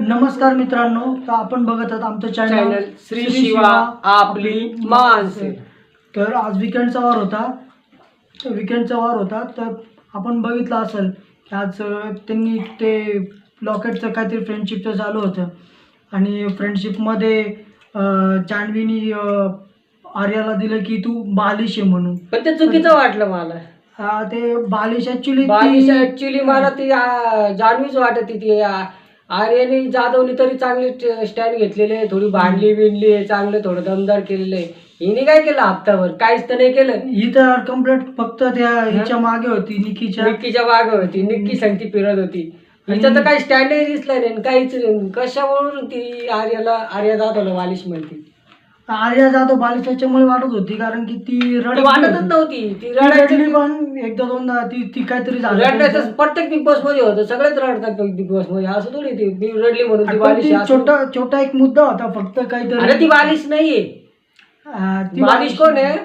नमस्कार मित्रांनो तर आपण बघत आहात आमचं चॅनल श्री शिवा आपली माणसे. तर आज विकेंडचा वार होता. विकेंडचा वार होता. तर आपण बघितलं असेल की आज त्यांनी ते लॉकेटचं काहीतरी फ्रेंडशिपचं चालू होतं. आणि फ्रेंडशिपमध्ये जान्हवीनी आर्याला दिलं की तू बालिश आहे म्हणून. पण ते चुकीचं वाटलं मला. ते बालिश ॲक्च्युली बालिश ऍक्च्युली मला ती जाणवीच वाटत ती आर्याने जाधवने तरी चांगले स्टँड घेतलेले थोडी भांडली बिंडली आहे चांगलं थोडं दमदार केलेलं आहे. हिने काय केलं हप्ताभर? काहीच तर नाही केलं. ही तर कंप्लीट फक्त त्या ह्याच्या मागे होती निकीच्या. निक्कीच्या माग होती. निक्की सांगती फिरत होती. हिचं तर काही स्टँडही दिसलं नाही आणि काहीच नाही. कशावरून ती आर्याला आर्या जाधवला बालिश म्हणते? आर्या जाधव बालिश त्याच्यामुळे वाटत होती कारण की ती ती रडत वाटतच होती. नव्हती. ती रडायची रडली पण एकदा दोनदा ती ती काहीतरी झालं. रडण्याचं त्यांचं. प्रत्येक बिग बॉसमध्ये होतं. सगळेच रडतात बिग बॉसमध्ये. असं थोडी ती ती रडली म्हणून ती बालिश ती आहे असं- छोटा छोटा एक मुद्दा होता फक्त अरे काहीतरी ती बालिश नाहीये. ती बालिश कोण आहे?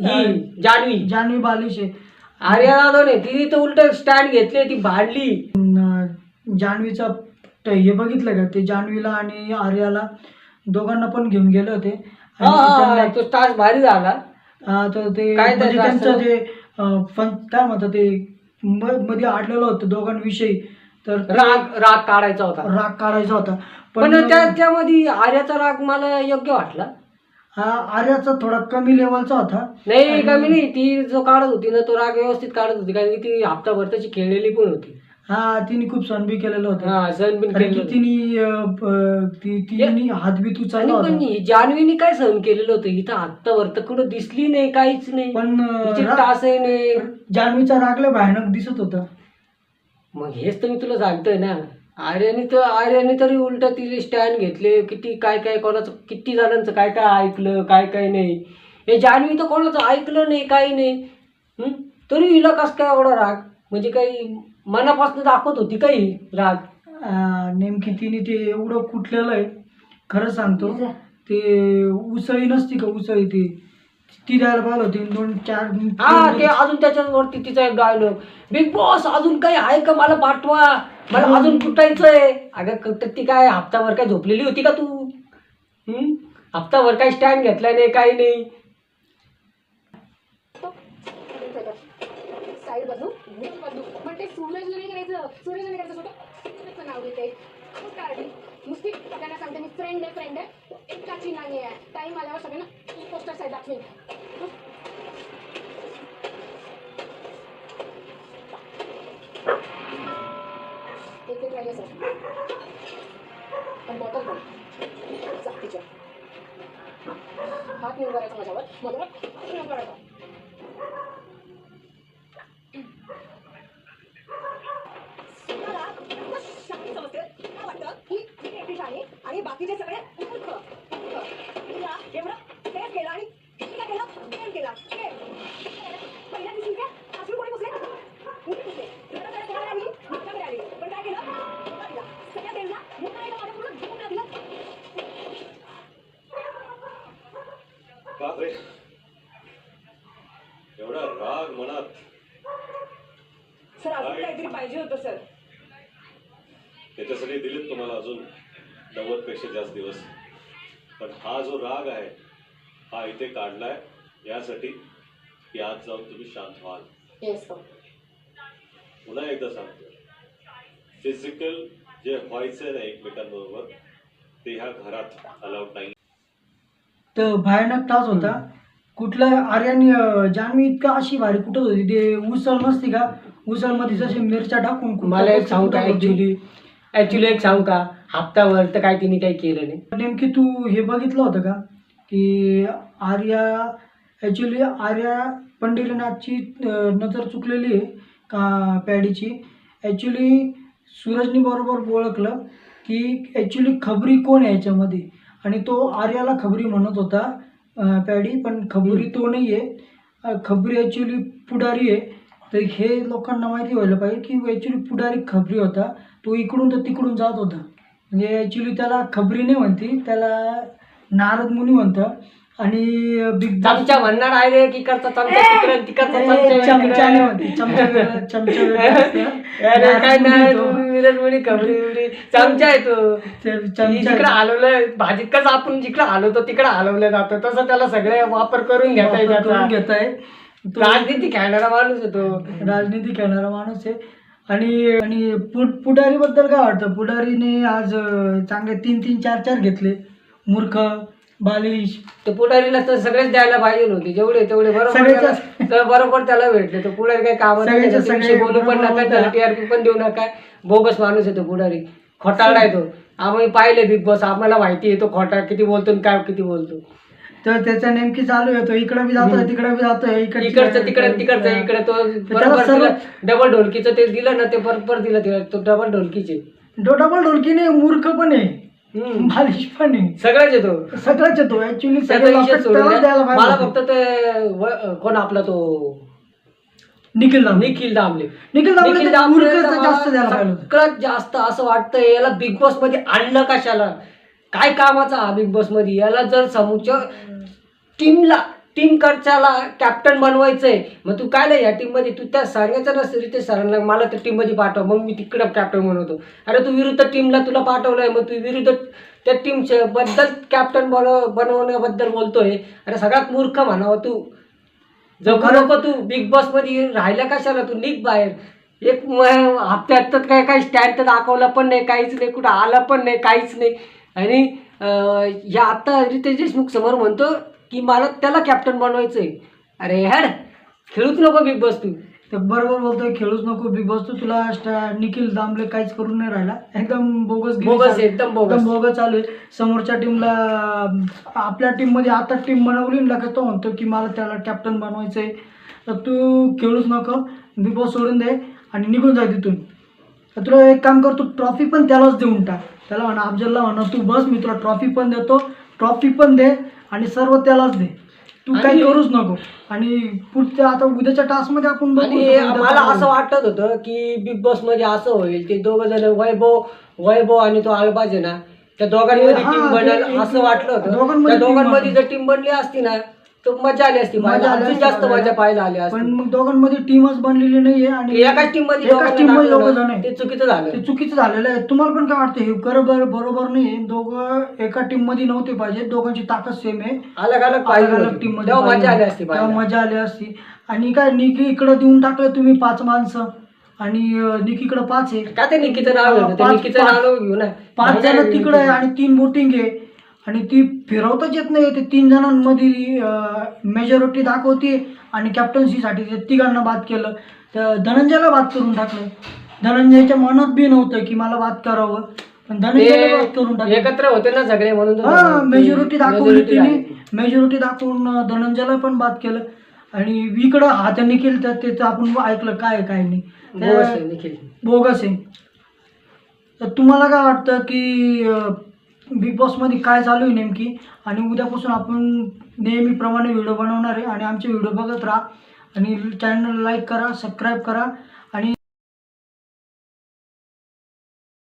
ही जान्हवी. जान्हवी बालिश आहे. आर्या जाधव नाही तिने तर उलट स्टँड घेतले ती भांडली. अं, जान्हवीचा ट- हे बघितलं का? ते जान्हवीला आणि आर्याला दोघांना पण घेऊन गेले होते. हा, आणि हा, त्यांना- तो तास भारी झाला. हा, तर ते काय म्हणजे त्याचं त्यांचं असं? जे अं, फन काय म्हणतात ते म- मध्ये आडलेलं होतं दोघांविषयी. तर ते राग राग काढायचा होता. राग काढायचा होता. पण त्याच्यामध्ये आर्याचा राग मला योग्य वाटला. हा आर्याचा थोडा कमी लेवलचा होता. नाही कमी नाही. ती जो काढत होती ना तो राग व्यवस्थित काढत होती. कारण की ती हप्ताभर त्याची खेळलेली पण होती. हा तिने खूप सण बी केलेलं होतं. हा सण बिन कारण की केलेलं होतं. तिने अं, प- ती तिने हात बी उचलला आणि पण होता ही जान्हवीने काय सहन केलेलं होतं? इथं आत्तावर तर कुठं दिसली नाही काहीच नाही. पण अं, तिची रा- नाही. जान्हवीचा रागला भयानक दिसत होता. मग हेच तर मी तुला सांगतोय ना. आर्याने तर आर्याने तरी उलट तिचे स्टँड घेतले. किती काय काय कोणाचं किती जणांचं काय काय ऐकलं काय काय नाही. हे जान्हवी तर कोणाचं ऐकलं नाही काही नाही. हं? तरी हिला कस काय एवढा राग? म्हणजे काही मनापासून दाखवत होती काही राग अं, नेमकी तिने ते एवढं कुठलेलं आहे खरं सांगतो. ते उसळी नसती का उसळी ती? ती द्यायला पाहिलं होती दोन चार हा ते अजून त्याच्यावरती तिचा एक डायलॉग बिग बॉस अजून काही आहे का मला पाठवा? मला अजून कुटायचंय अगं क- ती काय हप्ताभर काय झोपलेली होती का तू? हं? हप्ताभर काय स्टँड घेतला नाही काही नाही. ते सूरज नाही करायचं सूरज नाही करायचं छोटं नाव घेते. खूप नुसती सगळ्यांना सांगते मी फ्रेंड आहे फ्रेंड आहे. एकाची नाही आहे. टाईम आल्यावर सगळ्यांना पोस्टर साईड दाखवेन. एक एक राहिले सर पण बॉटल पण. जातीच्या हात नेऊन माझ्यावर. माझ्यावर हात पाहिजे होतं सर. त्याच्यासाठी दिलेत तुम्हाला अजून नव्वदपेक्षा जास्त दिवस. पण हा जो राग आहे हा इथे काढलाय. यासाठी की आज जाऊन तुम्ही शांत व्हाल. येस सर पुन्हा एकदा सांगतो फिजिकल जे व्हायचं ना एकमेकांबरोबर ते ह्या घरात अलाउड नाही तर भयानक तास होता. कुठलं आर्याने जान्हवी इतका अशी भारी कुठत होती? ते उसळ नसती का? उसळमध्ये जसे मिरच्या टाकून मला एक सांगू का? होती. ऍक्च्युली ऍक्च्युली एक सांगू का? हप्ताभर तर काय तिने काही केलं नाही. नेमकी तू हे बघितलं होतं का? की आर्या ॲक्च्युली आर्या पंढरीनाथची अं, नजर चुकलेली आहे का पॅडीची? ॲक्च्युली सूरजनी बरोबर ओळखलं की ॲक्च्युली खबरी कोण आहे याच्यामध्ये? आणि तो आर्याला खबरी म्हणत होता. पॅडी पण खबरी तो नाही आहे खबरी ॲक्च्युली पुढारी आहे. तर हे लोकांना माहिती व्हायला पाहिजे की ॲक्च्युली पुढारी खबरी होता. तो इकडून तर तिकडून जात होता. म्हणजे ॲक्च्युली त्याला खबरी नाही म्हणती त्याला नारद मुनी म्हणतं आणि बिग चमचा म्हणणार आहे रे की करता चमचा तिकडे तिकडचा चमचा. होती. चमचा काय नाही बिबरी. चमचा आहे तो. जिकडे हलवलं भाजीत कसं आपण जिकडे हलवतो तिकडे हलवलं जातं. तसं त्याला सगळे वापर करून घेता येतात. करून घेताय तो राजनीती खेळणारा माणूस आहे तो. राजनीती खेळणारा माणूस आहे. आणि आणि पु पुढारी बद्दल काय वाटतं? पुढारीने आज चांगले तीन तीन चार चार घेतले. मूर्ख बालिश. ते पुढारीला तर सगळेच द्यायला पाहिजे नव्हते जेवढे तेवढे बरोबर त्याला- तर बरोबर त्याला भेटले. तो पुढारी काही कामाचा नाही सगळ्याच्या त्याच्याविषयी सगळे बोलू पण बरोबर नका त्याला होता. टीआरपी पण देऊ नका. बोगस माणूस आहे तो पुढारी. खोटाळा आहे तो. आम्ही पाहिले बिग बॉस आम्हाला माहिती आहे तो खोटा किती बोलतो आणि काय किती बोलतो. तर त्याच्या नेमकी चालू आहे. तो इकडे बी जातोय तिकडे बी जातोय इकडची- इकडचं तिकडे तिकडचं इकडे तो त्याला बरोबर सर्व- तिला डबल ढोलकीचं ते दिलं ना ते बरोबर दिलं तिला. तो डबल ढोलकीचे. डो- डबल ढोलकीने मूर्ख पण आहे. हम्म. बालिश पण. आहे सगळ्याच येतो. सगळंच येतो. ऍक्च्युली त्याचा विषय सोडून द्या. द्यायला मला फक्त ते व- कोण आपला तो निखिल दामले. निखिल दामले. निखिल दामले निखिल तर दामलेचं मला जास्त द्यायला पाहिजे होतं. सगळ्यात जास्त असं वाटतं याला बिग बॉसमध्ये आणलं कशाला? काय कामाचा हा बिग बॉसमध्ये? याला जर समोरच्या टीमला टीम कडच्याला कॅप्टन बनवायचंय. मग तू काय नाही या टीममध्ये तू त्या सांगायचं नसतं रे ते सरांना मला त्या टीममध्ये पाठव. मग मी तिकडं कॅप्टन बनवतो. अरे तू विरुद्ध टीमला तुला पाठवलंय मग तू विरुद्ध त्या टीमच्या बद्दल कॅप्टन बनव बनवण्याबद्दल बोलतोय. अरे सगळ्यात मूर्ख म्हणावं तू. जगू नको तू. बिग बॉसमध्ये राहिला कशाला तू? निघ बाहेर. एक हप्त्यात तर काय काही स्टँड तर दाखवला पण नाही काहीच नाही. कुठं आला पण नाही काहीच नाही. आणि या आता रितेश देशमुख समोर म्हणतो की मला त्याला कॅप्टन बनवायचंय. अरे हॅड खेळूच नको बिग बॉस तू. ते बरोबर बोलतोय खेळूच नको बिग बॉस तू. तुला स्टा- निखिल दामले काहीच करून नाही राहिला. एकदम बोगस गिरी बोगस चालू- आहे, एकदम बोगस. बोगस चालू आहे. समोरच्या टीमला आपल्या टीममध्ये आता टीम बनवली लगेच तो म्हणतो की मला त्याला कॅप्टन बनवायचंय. तर तू खेळूच नको बिग बॉस सोडून दे आणि निघून जा तिथून. तर तुला एक काम कर तू ट्रॉफी पण त्यालाच देऊन टाक. त्याला म्हणा अफजलला म्हणा तू बस मी तुला ट्रॉफी पण देतो. ट्रॉफी पण दे. आणि सर्व त्यालाच दे तू काही आणि- करूच नको आणि पुढच्या आता उद्याच्या आपण बघू आणि उद्या काय मला असं होईल. वाटत होतं की बिग बॉसमध्ये असं होईल ते दोघ जण वैभव वैभव आणि तो आळबाज आहे ना त्या दोघांमध्ये हा, टीम ते बनेल एक- असं वाटलं होतं दोघांमध्ये त्या team दोघांमध्ये बनली. जर टीम बनली असती ना तर मजा आली असती मजा पाहायला. आली अजून असती जास्त बघायला. मजा पाहायला आली पण असती मग दोघांमध्ये टीमच बनलेली नाहीये आणि एकाच टीममध्ये एकाच दोघांना टीममध्ये दोघं जण आहे ते चुकीचं झालं ते चुकीचं झालेलं आहे तुम्हाला पण काय वाटतं हे बरोबर बरोबर नाही दोघं एका टीममध्ये नव्हते पाहिजे दोघांची ताकद सेम आहे अलग अलग पाहिजे अलग होती. टीममध्ये तेव्हा मजा आली. असती तेव्हा पाहायला. मजा आली असती आणि काय निकी इकडे देऊन टाकलं तुम्ही पाच माणसं आणि अं, निकीकडे पाच आहे का ते निकीचं नाव पाच- निकीचं पाच- नाव घेऊ ना पाच जण तिकडे आहे निकी. आणि तीन बोटिंग आहे आणि ती फिरवताच येत नाही. ते तीन जणांमध्ये मेजॉरिटी दाखवते आणि कॅप्टन्सीसाठी ते तिघांना बाद केलं. तर धनंजयला बाद करून टाकलं. धनंजयच्या मनात बी नव्हतं की मला बाद करावं. पण धनंजयला बाद करून ते टाकलं. एकत्र होते ना सगळे म्हणून हा ती मेजॉरिटी दाखवली तिने. मेजॉरिटी दाखवून धनंजयला पण बाद केलं. आणि इकडं हा त्यांनी केलं तर त्याचं आपण ऐकलं काय काय नाही. बोगस आहे तर तुम्हाला काय वाटतं की बिग बॉसमध्ये काय चालू आहे नेमकी? आणि उद्यापासून आपण नेहमीप्रमाणे व्हिडिओ बनवणार आहे आणि आमचे व्हिडिओ बघत राहा. आणि चॅनल लाईक करा सबस्क्राईब करा.